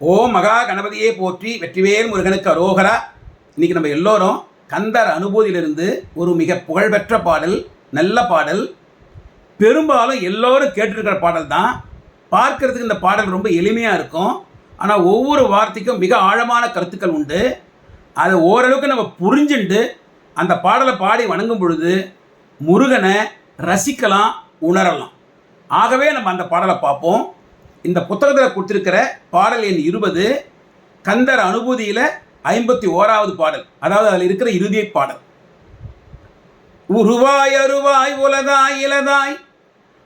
ஓம் மகா கணபதியே போற்றி வெற்றிவேல் முருகனுக்கு அரோகரா. இன்னைக்கு நம்ம எல்லோரும் கந்தர் அனுபூதியிலிருந்து ஒரு மிக புகழ்பெற்ற பாடல் நல்ல பாடல் பெரும்பாலும் எல்லோரும் கேட்டிருக்கிற பாடல் தான். பார்க்கறதுக்கு இந்த பாடல் ரொம்ப எளிமையாக இருக்கும். ஆனால் ஒவ்வொரு வார்த்தைக்கும் மிக ஆழமான கருத்துக்கள் உண்டு. அதை ஓரளவுக்கு நம்ம புரிஞ்சுண்டு அந்த பாடலை பாடி வணங்கும் பொழுது முருகனை ரசிக்கலாம் உணரலாம். ஆகவே நம்ம அந்த பாடலை பார்ப்போம். இந்த புத்தகத்தில் கொடுத்துருக்கிற பாடல் எண் இருபது கந்தர் அனுபூதியில் ஐம்பத்தி ஓராவது பாடல். அதாவது அதில் இருக்கிற இறுதி பாடல். உருவாய் அருவாய் உலதாய் இலதாய்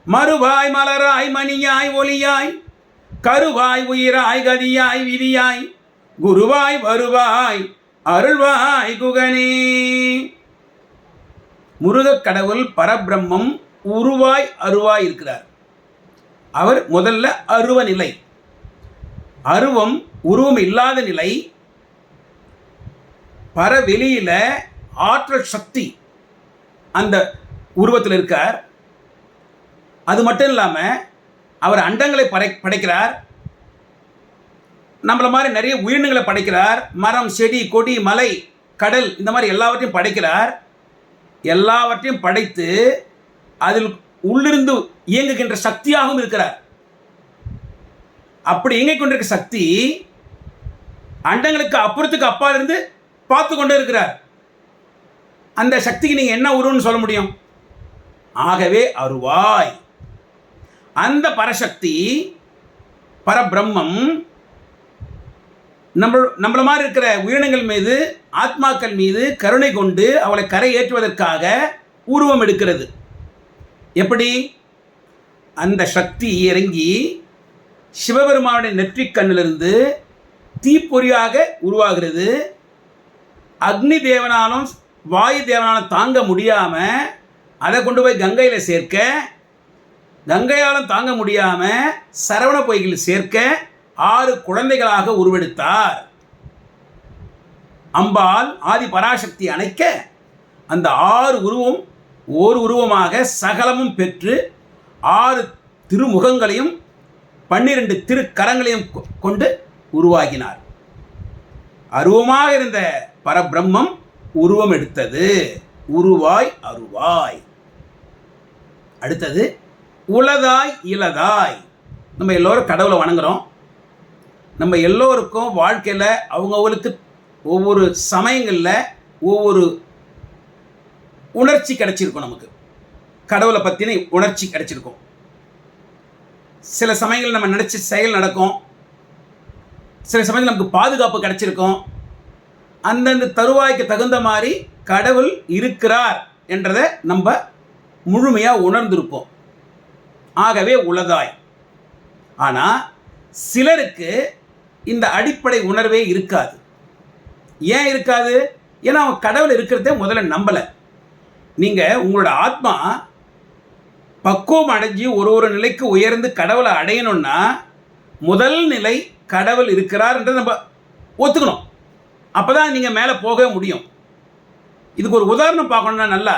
மறுவாய் மலராய் மணியாய் ஒளியாய் கருவாய் உயிராய் கதியாய் விதியாய் குருவாய் வருவாய் அருள்வாய் குகனே. முருகக் கடவுள் பரபிரம்மம் உருவாய் அருவாய் இருக்கிறார். அவர் முதல்ல அருவ நிலை. அருவம் உருவம் இல்லாத நிலை. பரவெளியில ஆற்றல் சக்தி அந்த உருவத்தில் இருக்கார். அது மட்டும் இல்லாமல் அவர் அண்டங்களை படை படைக்கிறார். நம்மள மாதிரி நிறைய உயிரினங்களை படைக்கிறார். மரம் செடி கொடி மலை கடல் இந்த மாதிரி எல்லாவற்றையும் படைக்கிறார். எல்லாவற்றையும் படைத்து அதில் உள்ளிருந்து இயங்குகின்ற சக்தியாகவும் இருக்கிறார். அப்படி இயங்கிக் கொண்டிருக்க சக்தி அண்டங்களுக்கு அப்புறத்துக்கு அப்பால் இருந்து பார்த்து கொண்டு இருக்கிறார். அந்த சக்திக்கு நீங்கள் என்ன உருவம்னு சொல்ல முடியும்? ஆகவே அருவாய். அந்த பரசக்தி பரபிரம்மம் நம்ம நம்மள மாதிரி இருக்கிற உயிரினங்கள் மீது ஆத்மாக்கள் மீது கருணை கொண்டு அவளை கரை ஏற்றுவதற்காக உருவம் எடுக்கிறது. எப்படி? அந்த சக்தி இறங்கி சிவபெருமானுடைய நெற்றிக் கண்ணிலிருந்து தீப்பொறியாக உருவாகிறது. அக்னி தேவனாலும் வாயு தேவனாலும் தாங்க முடியாமல் அதை கொண்டு போய் கங்கையில் சேர்க்க கங்கையாலும் தாங்க முடியாமல் சரவண பொய்களில் சேர்க்க ஆறு குழந்தைகளாக உருவெடுத்தார். அம்பாள் ஆதி பராசக்தி அணைக்க அந்த ஆறு உருவம் ஓர் உருவமாக சகலமும் பெற்று ஆறு திருமுகங்களையும் பன்னிரண்டு திருக்கரங்களையும் கொ- கொண்டு உருவாகினார். அருவமாக இருந்த பரபிரம்மம் உருவம் எடுத்தது. உருவாய் அருவாய். அடுத்தது உலதாய் இலதாய் நம்ம எல்லோரும் கடவுளை வணங்குறோம். நம்ம எல்லோருக்கும் வாழ்க்கையில் அவங்கவுங்களுக்கு ஒவ்வொரு சமயங்களில் ஒவ்வொரு உணர்ச்சி கிடைச்சிருக்கும் நமக்கு. கடவுளை பற்றின உணர்ச்சி கிடைச்சிருக்கும். சில சமயங்கள் நம்ம நினச்ச செயல் நடக்கும். சில சமயங்கள் நமக்கு பாதுகாப்பு கிடைச்சிருக்கும். அந்தந்த தருவாய்க்கு தகுந்த மாதிரி கடவுள் இருக்கிறார் என்றதை நம்ம முழுமையாக உணர்ந்திருப்போம். ஆகவே உளதாய் ஆனால் சிலருக்கு இந்த அடிப்படை உணர்வே இருக்காது. ஏன் இருக்காது? ஏன்னா அவன் கடவுள் இருக்கிறதே முதல்ல நம்பலை. நீங்கள் உங்களோட ஆத்மா பக்குவம் அடைஞ்சு ஒரு ஒரு நிலைக்கு உயர்ந்து கடவுளை அடையணும்னா முதல் நிலை கடவுள் இருக்கிறார்ன்றத நம்ம ஒத்துக்கணும். அப்போ தான் நீங்கள் மேலே போக முடியும். இதுக்கு ஒரு உதாரணம் பார்க்கணும்னா நல்லா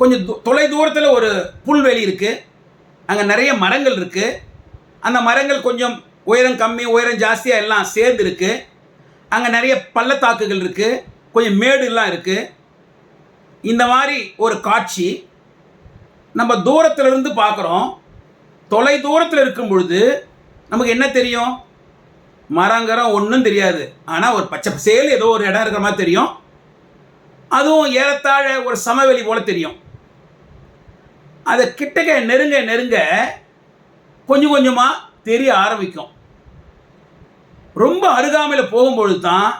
கொஞ்சம் தொலை தூரத்தில் ஒரு புல்வெளி இருக்குது அங்கே நிறைய மரங்கள் இருக்குது அந்த மரங்கள் கொஞ்சம் உயரம் கம்மி உயரம் ஜாஸ்தியாக எல்லாம் சேர்ந்து இருக்குது அங்கே நிறைய பள்ளத்தாக்குகள் இருக்குது கொஞ்சம் மேடுலாம் இருக்குது இந்த மாதிரி ஒரு காட்சி நம்ம தூரத்திலிருந்து பார்க்குறோம். தொலை தூரத்தில் இருக்கும் பொழுது நமக்கு என்ன தெரியும்? மரங்கரம் ஒன்றும் தெரியாது. ஆனால் ஒரு பச்சை பசேல் ஏதோ ஒரு இடம் இருக்கிற மாதிரி தெரியும். அதுவும் ஏறத்தாழ ஒரு சமவெளி போல தெரியும். அதை கிட்டக்க நெருங்க நெருங்க கொஞ்சம் கொஞ்சமாக தெரிய ஆரம்பிக்கும். ரொம்ப அருகாமையில் போகும்பொழுது தான்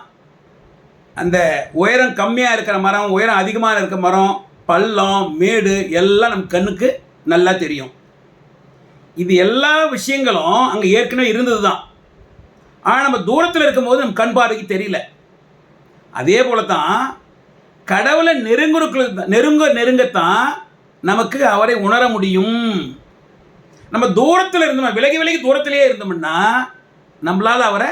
அந்த உயரம் கம்மியாக இருக்கிற மரம் உயரம் அதிகமாக இருக்கிற மரம் பள்ளம் மேடு எல்லாம் நம்ம கண்ணுக்கு நல்லா தெரியும். இது எல்லா விஷயங்களும் அங்கே ஏற்கனவே இருந்தது தான் ஆனால் நம்ம தூரத்தில் இருக்கும்போது நம்ம கண் பார்வைக்கு தெரியல. அதே போல தான் கடவுளை நெருங்குறக்கு நெருங்க நெருங்கத்தான் நமக்கு அவரை உணர முடியும். நம்ம தூரத்தில் இருந்தோம் விலகி விலகி தூரத்திலேயே இருந்தோம்னா நம்மளால் அவரை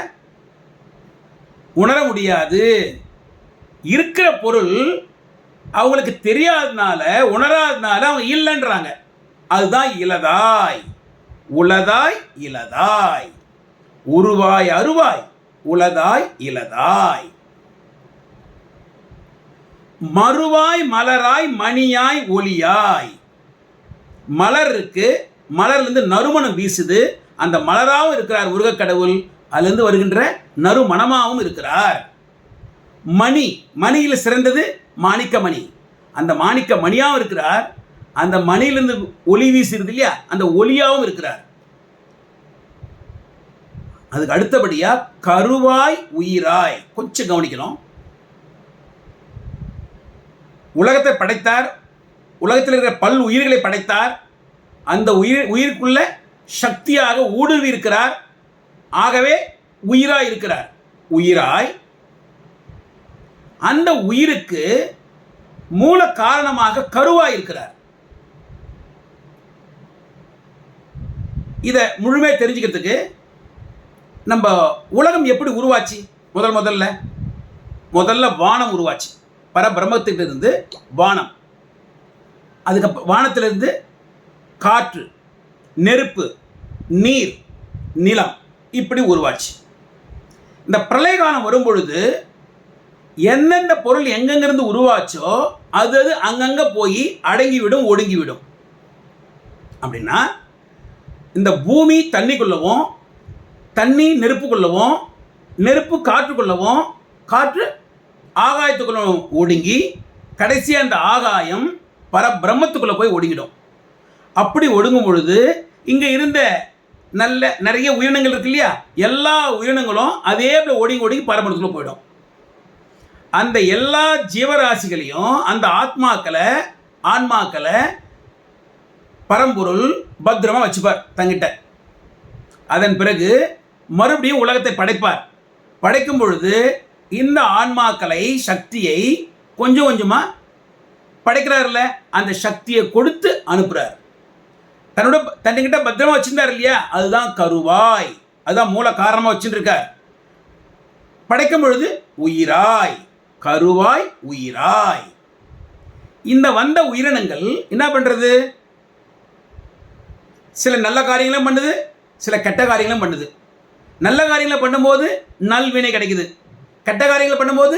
உணர முடியாது. இருக்கிற பொருள் அவங்களுக்கு தெரியாதனால உணராதனால அவங்க இல்லைன்றாங்க. அதுதான் இலதாய். உளதாய் இலதாய். உருவாய் அருவாய். உளதாய் இலதாய். மறுவாய் மலராய் மணியாய் ஒளியாய். மலர் இருக்கு. மலர்லேருந்து நறுமணம் வீசுது. அந்த மலராகவும் இருக்கிறார் முருகக்கடவுள். அதுலேருந்து வருகின்ற நறுமணமாகவும் இருக்கிறார். மணி. மணியில் சிறந்தது மாணிக்க மணி. அந்த மாணிக்க மணியாகவும் இருக்கிறார். அந்த மணியிலிருந்து ஒளி வீசுறது இல்லையா? அந்த ஒளியாகவும் இருக்கிறார். அதுக்கு அடுத்தபடியா கருவாய் உயிராய். கொஞ்சம் கவனிக்கணும். உலகத்தை படைத்தார். உலகத்தில் இருக்கிற பல் உயிர்களை படைத்தார். அந்த உயிர் உயிருக்குள்ள சக்தியாக ஊடுருவி இருக்கிறார். ஆகவே உயிராய் இருக்கிறார். உயிராய் அந்த உயிருக்கு மூல காரணமாக கருவா இருக்கிறார். இதை முழுமையாக தெரிஞ்சுக்கிறதுக்கு நம்ம உலகம் எப்படி உருவாச்சு? முதல் முதல்ல முதல்ல வானம் உருவாச்சு. பரபிரம்மத்திட்ட வானம். அதுக்கப்புறம் வானத்திலிருந்து காற்று நெருப்பு நீர் நிலம் இப்படி உருவாச்சு. இந்த பிரளய காலம் வரும்பொழுது எந்தெந்த பொருள் எங்கெங்கிருந்து உருவாச்சோ அது அது அங்கங்கே போய் அடங்கிவிடும் ஒடுங்கிவிடும். அப்படின்னா இந்த பூமி தண்ணிக்குள்ளவும் தண்ணி நெருப்புக்குள்ளவும் நெருப்பு காற்றுக்குள்ளவும் காற்று ஆகாயத்துக்குள்ளவும் ஒடுங்கி கடைசியாக அந்த ஆகாயம் பரபிரம்மத்துக்குள்ளே போய் ஒடுங்கிடும். அப்படி ஒடுங்கும் பொழுது இங்கே இருந்த நல்ல நிறைய உயிரினங்கள் இருக்கு இல்லையா? எல்லா உயிரினங்களும் அதே போல் ஒடுங்கி ஒடுங்கி பரபிரமத்துக்குள்ளே போயிடும். அந்த எல்லா ஜீவராசிகளையும் அந்த ஆத்மாக்களை ஆன்மாக்களை பரம்பொருள் பத்திரமாக வச்சுப்பார் தங்கிட்ட. அதன் பிறகு மறுபடியும் உலகத்தை படைப்பார். படைக்கும் பொழுது இந்த ஆன்மாக்களை சக்தியை கொஞ்சம் கொஞ்சமாக படைக்கிறார்ல அந்த சக்தியை கொடுத்து அனுப்புகிறார் தன்னோட தன்னிக்கிட்ட பத்திரமா வச்சுருந்தார் இல்லையா? அதுதான் கருவாய். அதுதான் மூல காரணமாக வச்சுருக்கார் படைக்கும் பொழுது உயிராய். கருவாய் உயிராய். இந்த வந்த உயிரினங்கள் என்ன பண்ணுறது சில நல்ல காரியங்களும் பண்ணுது சில கெட்ட காரியங்களும் பண்ணுது. நல்ல காரியங்களை பண்ணும்போது நல்வினை கிடைக்குது. கெட்ட காரியங்களை பண்ணும்போது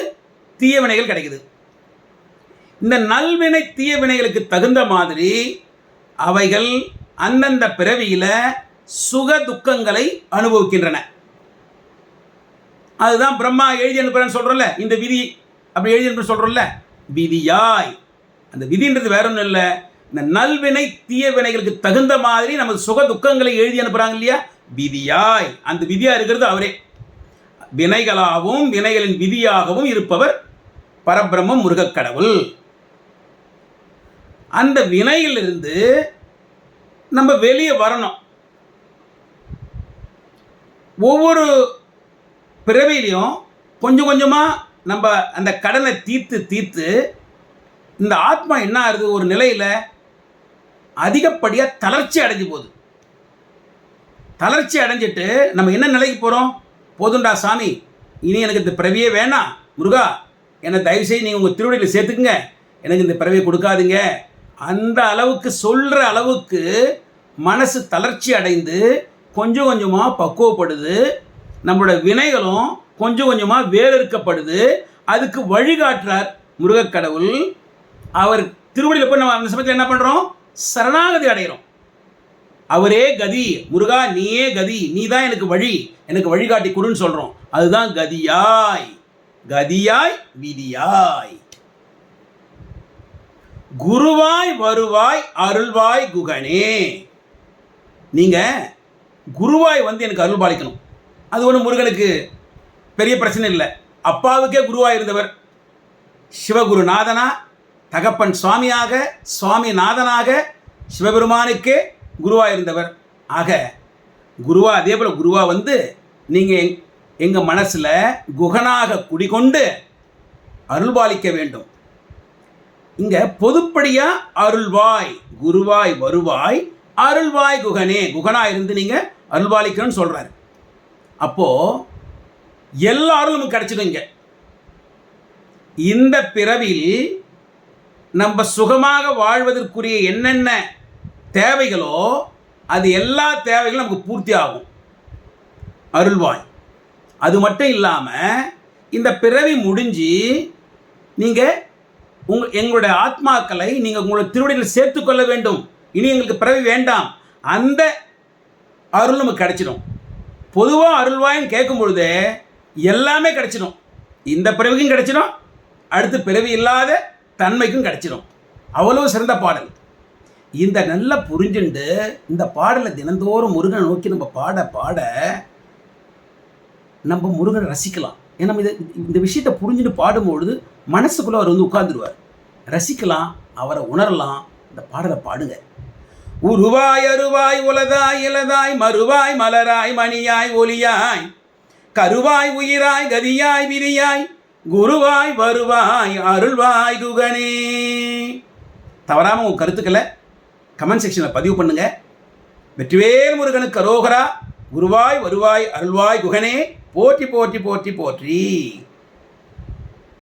தீய வினைகள் கிடைக்குது. இந்த நல்வினை தீய வினைகளுக்கு தகுந்த மாதிரி அவைகள் அந்தந்த பிறவியில் சுக துக்கங்களை அனுபவிக்கின்றன. அதுதான் பிரம்மா எழுதி அனுப்புறேன்னு சொல்கிறோம்ல இந்த விதி. அப்படி எழுதி அனுப்ப சொல்கிறோம்ல விதியாய். அந்த விதின்றது வேற ஒன்றும் இல்லை. இந்த நல்வினை தீய வினைகளுக்கு தகுந்த மாதிரி நமது சுக துக்கங்களை எழுதி அனுப்புகிறாங்க இல்லையா? விதியாய். அந்த விதியாக இருக்கிறது அவரே. வினைகளாகவும் வினைகளின் விதியாகவும் இருப்பவர் பரபிரம்மம் முருகக்கடவுள். அந்த வினையிலிருந்து நம்ம வெளியே வரணும். ஒவ்வொரு பிறவிலையும் கொஞ்சம் கொஞ்சமாக நம்ம அந்த கடனை தீர்த்து தீர்த்து இந்த ஆத்மா என்ன ஆகுது? ஒரு நிலையில் அதிகப்படியாக தளர்ச்சி அடைஞ்சு போகுது. தளர்ச்சி அடைஞ்சிட்டு நம்ம என்ன நிலைக்கு போகிறோம் போதுண்டா சாமி இனி எனக்கு இந்த பிறவியே வேணாம். முருகா என்னை தயவுசெய்து நீங்கள் உங்கள் திருவடியில் சேர்த்துக்குங்க. எனக்கு இந்த பிறவியை கொடுக்காதீங்க. அந்த அளவுக்கு சொல்கிற அளவுக்கு மனசு தளர்ச்சி அடைந்து கொஞ்சம் கொஞ்சமாக பக்குவப்படுது. நம்மளோட வினைகளும் கொஞ்சம் கொஞ்சமாக வேறறுக்கப்படுது. அதுக்கு வழிகாட்டுறார் முருகக்கடவுள் அவர் திருவடியில் போய் நம்ம அந்த சமயத்தில் என்ன பண்ணுறோம் சரணாகதி அடைகிறோம் அவரே கதி. முருகா நீயே கதி. நீ தான் எனக்கு வழி. எனக்கு வழிகாட்டி கொடுன்னு சொல்கிறோம் அதுதான் கதியாய். கதியாய் விதியாய். குருவாய் வருவாய் அருள்வாய் குகனே. நீங்கள் குருவாய் வந்து எனக்கு அருள் பாலிக்கணும் அது ஒன்று முருகனுக்கு பெரிய பிரச்சனை இல்லை. அப்பாவுக்கே குருவாக இருந்தவர் சிவகுருநாதனா தகப்பன் சுவாமியாக சுவாமி நாதனாக சிவபெருமானுக்கே குருவாக இருந்தவர் ஆக குருவா அதே போல் குருவா வந்து நீங்கள் எங்கள் மனசில் குகனாக குடிகொண்டு அருள்பாலிக்க வேண்டும். இங்கே பொதுப்படியாக அருள்வாய் குருவாய் வருவாய் அருள்வாய் குகனே குகனாக இருந்து நீங்கள் அருள்பாலிக்கணும்னு சொல்கிறாரு அப்போது எல்லா அருளும் கிடைச்சிடும் இங்கே. இந்த பிறவில் நம்ம சுகமாக வாழ்வதற்குரிய என்னென்ன தேவைகளோ அது எல்லா தேவைகளும் நமக்கு பூர்த்தி ஆகும். அருள்வாய். அது மட்டும் இல்லாமல் இந்த பிறவி முடிஞ்சு நீங்கள் உங்க எங்களுடைய ஆத்மாக்களை நீங்கள் உங்களுடைய திருவடியில் சேர்த்துக்கொள்ள வேண்டும். இனி எங்களுக்கு பிறவி வேண்டாம். அந்த அருள் நமக்கு கிடைச்சிடும். பொதுவாக அருள்வாயின்னு கேட்கும் பொழுதே எல்லாமே கிடச்சிடும் இந்த பிறவிக்கும் கிடச்சிடும் அடுத்து பிறவி இல்லாத தன்மைக்கும் கிடச்சிடும் அவ்வளோ சிறந்த பாடல். இந்த நல்லா புரிஞ்சுண்டு இந்த பாடலை தினந்தோறும் முருகனை நோக்கி நம்ம பாட பாட நம்ம முருகனை ரசிக்கலாம். ஏன்னா இதை இந்த விஷயத்தை புரிஞ்சுட்டு பாடும்பொழுது மனசுக்குள்ளே அவர் வந்து உட்கார்ந்துருவார். ரசிக்கலாம் அவரை உணரலாம் இந்த பாடலை பாடுங்க. உருவாய் அருவாய் உலதாய் இலதாய் மறுவாய் மலராய் மணியாய் ஒலியாய் கருவாய் உயிராய் கதியாய் விதியாய் குருவாய் வருவாய் அருள்வாய் குகனே. தவறாமல் உங்கள் கருத்துக்களை கமெண்ட் செக்ஷனில் பதிவு பண்ணுங்க. வெற்றிவேல் முருகனுக்கு அரோகரா குருவாய் வருவாய் அருள்வாய் குகனே. போற்றி போற்றி போற்றி போற்றி.